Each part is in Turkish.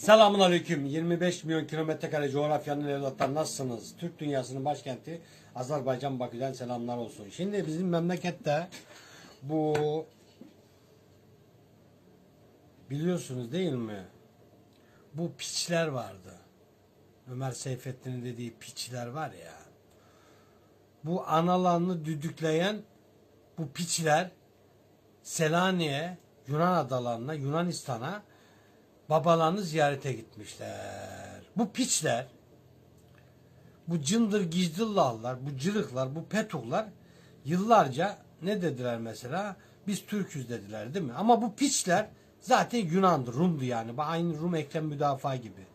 Selamun Aleyküm. 25 milyon kilometre kare coğrafyanın evlatları nasılsınız? Türk dünyasının başkenti Azerbaycan Bakü'den selamlar olsun. Şimdi bizim memlekette bu biliyorsunuz değil mi? Bu piçler vardı. Ömer Seyfettin'in dediği piçler var ya. Bu analarını düdükleyen bu piçler Selanik'e, Yunan adalarına, Yunanistan'a babalarını ziyarete gitmişler. Bu piçler, bu cındır gicdillallar, bu cırıklar, bu petuklar yıllarca ne dediler mesela? Biz Türküz dediler değil mi? Ama bu piçler zaten Yunan'dı, Rum'du yani. Aynı Rum eklem müdafaa gibi.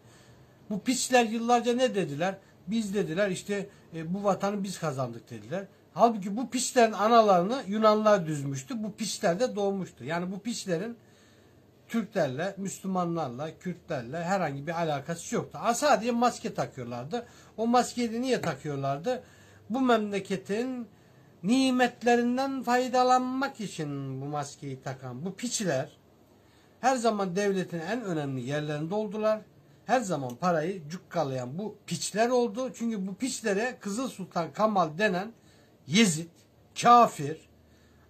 Bu piçler yıllarca ne dediler? Biz dediler işte e, bu vatanı biz kazandık dediler. Halbuki bu piçlerin analarını Yunanlılar düzmüştü. Bu piçler de doğmuştu. Yani bu piçlerin Türklerle, Müslümanlarla, Kürtlerle herhangi bir alakası yoktu. Sadece maske takıyorlardı. O maskeyi niye takıyorlardı? Bu memleketin nimetlerinden faydalanmak için bu maskeyi takan bu piçler her zaman devletin en önemli yerlerinde oldular. Her zaman parayı cukkalayan bu piçler oldu. Çünkü bu piçlere Kızıl Sultan Kamal denen Yezid, kafir,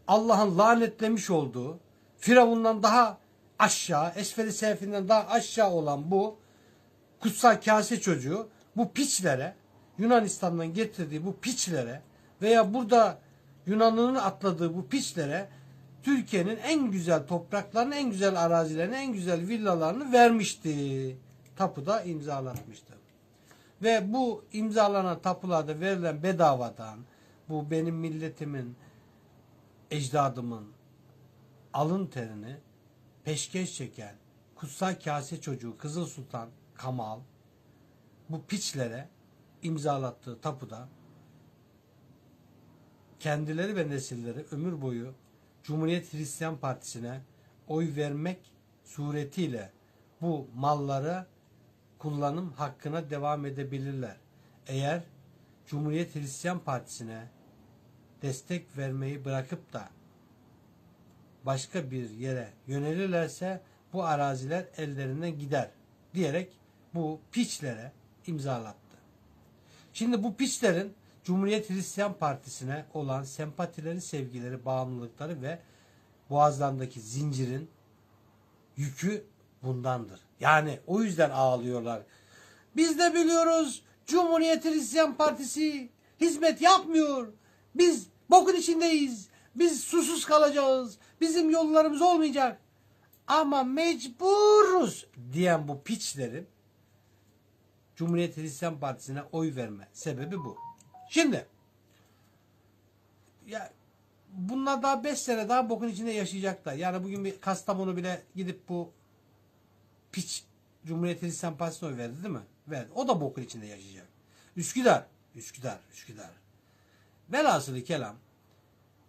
Allah'ın lanetlemiş olduğu, Firavundan daha aşağı, Esferi Sefinden daha aşağı olan bu kutsal kase çocuğu bu piçlere, Yunanistan'dan getirdiği bu piçlere veya burada Yunanlı'nın atladığı bu piçlere Türkiye'nin en güzel topraklarını, en güzel arazilerini, en güzel villalarını vermişti. Tapuda imzalatmıştı. Ve bu imzalanan tapularda verilen bedavadan bu benim milletimin, ecdadımın alın terini peşkeş çeken kutsal kase çocuğu Kızıl Sultan Kamal bu piçlere imzalattığı tapuda kendileri ve nesilleri ömür boyu Cumhuriyet Hristiyan Partisi'ne oy vermek suretiyle bu malları kullanım hakkına devam edebilirler. Eğer Cumhuriyet Hristiyan Partisi'ne destek vermeyi bırakıp da başka bir yere yönelirlerse bu araziler ellerinden gider diyerek bu piçlere imzalattı. Şimdi bu piçlerin Cumhuriyet Hristiyan Partisi'ne olan sempatileri, sevgileri, bağımlılıkları ve boğazlarındaki zincirin yükü bundandır. Yani o yüzden ağlıyorlar. Biz de biliyoruz Cumhuriyet Hristiyan Partisi hizmet yapmıyor. Biz bokun içindeyiz. Biz susuz kalacağız. Bizim yollarımız olmayacak. Ama mecburuz diyen bu piçlerin Cumhuriyet Hristiyan Partisi'ne oy verme sebebi bu. Şimdi ya bunlar daha 5 sene daha bokun içinde yaşayacaklar. Yani bugün bir Kastamonu bile gidip bu piç Cumhuriyet Hristiyan Partisi'ne oy verdi değil mi? Verdi. O da bokun içinde yaşayacak. Üsküdar, Üsküdar, Üsküdar. Velhasılı kelam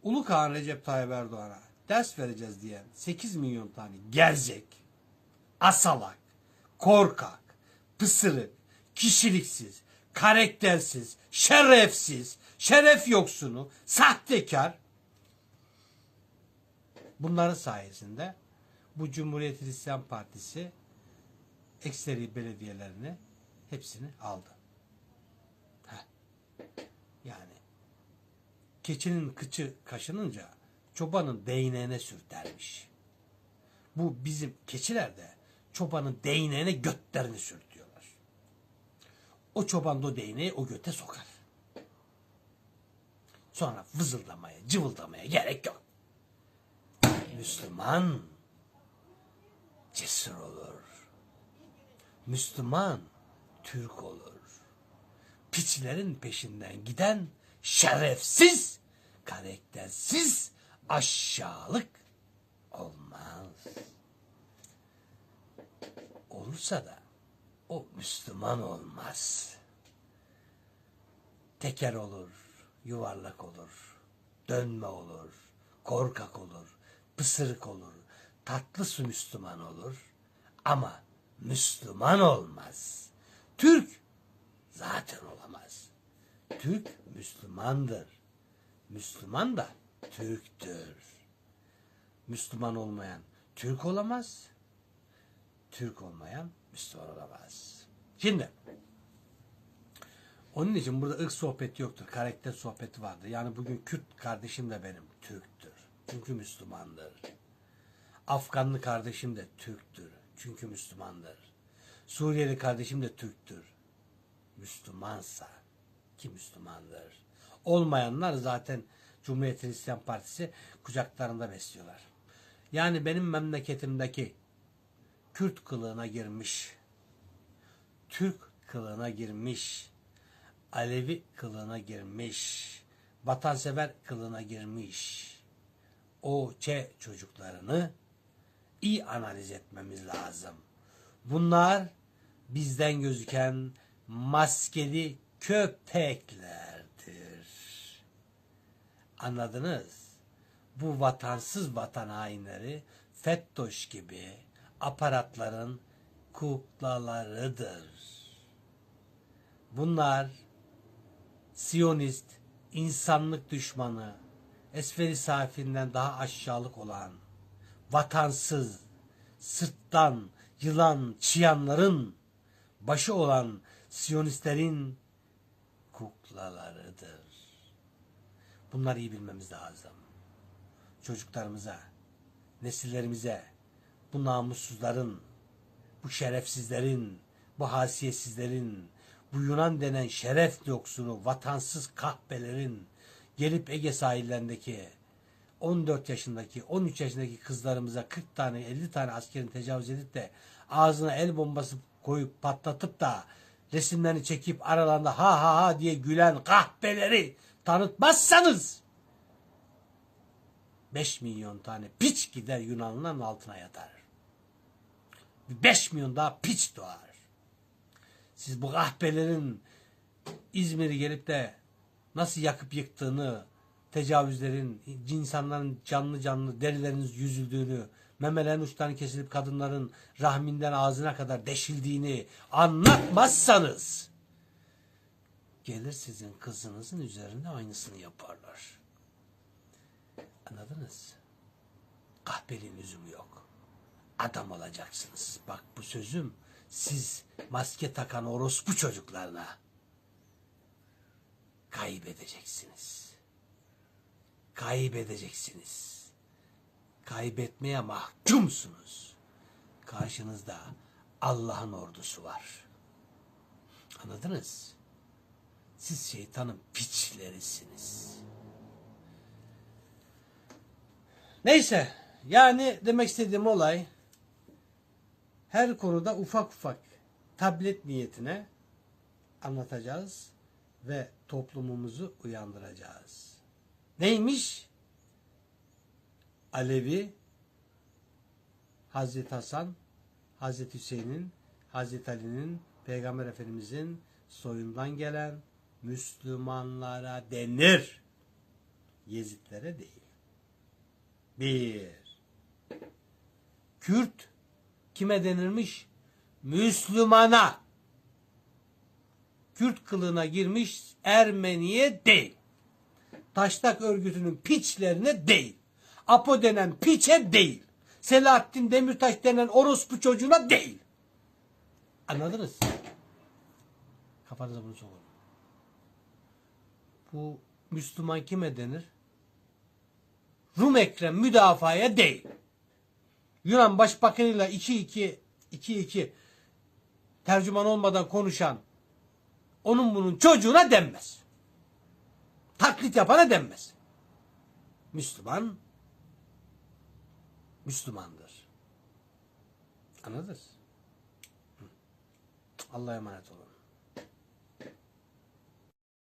Ulu Kağan Recep Tayyip Erdoğan'a ders vereceğiz diyen 8 milyon tane gerzek, asalak, korkak, pısırık, kişiliksiz, karaktersiz, şerefsiz, şeref yoksunu, sahtekar bunların sayesinde bu Cumhuriyet Hristiyan Partisi ekseri belediyelerini hepsini aldı. Heh. Yani keçinin kıçı kaşınınca çobanın değneğine sürtermiş. Bu bizim keçiler de çobanın değneğine götlerini sürtüyorlar. O çoban da o değneği o göte sokar. Sonra vızıldamaya, cıvıldamaya gerek yok. Müslüman cesur olur. Müslüman Türk olur. Piçlerin peşinden giden şerefsiz, karaktersiz, aşağılık olmaz. Olursa da o Müslüman olmaz. Teker olur, yuvarlak olur, dönme olur, korkak olur, pısırık olur, tatlı su Müslüman olur ama Müslüman olmaz. Türk zaten olamaz. Türk Müslümandır. Müslüman da Türktür. Müslüman olmayan Türk olamaz. Türk olmayan Müslüman olamaz. Şimdi onun için burada ırk sohbeti yoktur. Karakter sohbeti vardır. Yani bugün Kürt kardeşim de benim Türktür. Çünkü Müslümandır. Afganlı kardeşim de Türktür. Çünkü Müslümandır. Suriyeli kardeşim de Türktür. Müslümansa ki Müslümandır. Olmayanlar zaten Cumhuriyet Hristiyan Partisi kucaklarında besliyorlar. Yani benim memleketimdeki Kürt kılığına girmiş, Türk kılığına girmiş, Alevi kılığına girmiş, vatansever kılığına girmiş o Ç çocuklarını iyi analiz etmemiz lazım. Bunlar bizden gözüken maskeli köpeklerdir. Anladınız? Bu vatansız vatan hainleri FETÖ'ş gibi aparatların kuklalarıdır. Bunlar Siyonist, insanlık düşmanı, esferi safinden daha aşağılık olan, vatansız, sırttan yılan çıyanların başı olan Siyonistlerin kuklalarıdır. Bunları iyi bilmemiz lazım. Çocuklarımıza, nesillerimize, bu namussuzların, bu şerefsizlerin, bu hasiyetsizlerin, bu Yunan denen şeref yoksunu, vatansız kahpelerin gelip Ege sahillerindeki 14 yaşındaki, 13 yaşındaki kızlarımıza 40 tane, 50 tane askerin tecavüz edip de ağzına el bombası koyup patlatıp da resimlerini çekip aralarında ha ha ha diye gülen kahpeleri tanıtmazsanız 5 milyon tane piç gider Yunanlıların altına yatar. 5 milyon daha piç doğar. Siz bu kahpelerin İzmir'i gelip de nasıl yakıp yıktığını, tecavüzlerin, insanların canlı canlı derilerinin yüzüldüğünü, memelerin uçlarının kesilip kadınların rahminden ağzına kadar deşildiğini anlatmazsanız gelir sizin kızınızın üzerinde aynısını yaparlar. Anladınız? Kahpeliğin lüzumu yok. Adam olacaksınız. Bak bu sözüm siz maske takan orospu çocuklarına kaybedeceksiniz. Kaybedeceksiniz. Kaybetmeye mahkumsunuz. Karşınızda Allah'ın ordusu var. Anladınız? Siz şeytanın piçlerisiniz. Neyse yani demek istediğim olay her konuda ufak ufak tablet niyetine anlatacağız ve toplumumuzu uyandıracağız. Neymiş? Alevi, Hazreti Hasan, Hazreti Hüseyin'in, Hazreti Ali'nin, Peygamber Efendimizin soyundan gelen Müslümanlara denir. Yezitlere değil. Bir. Kürt kime denirmiş? Müslümana. Kürt kılığına girmiş Ermeniye değil. Taştak örgütünün piçlerine değil. Apo denen piçe değil. Selahattin Demirtaş denen orospu çocuğuna değil. Anladınız? Kafanıza bunu sokun. Bu Müslüman kime denir? Rum Ekrem müdafaya değil. Yunan Başbakanıyla 2-2 2-2 tercüman olmadan konuşan onun bunun çocuğuna denmez. Taklit yapana denmez. Müslüman Müslümandır. Anladınız? Allah'a emanet olun.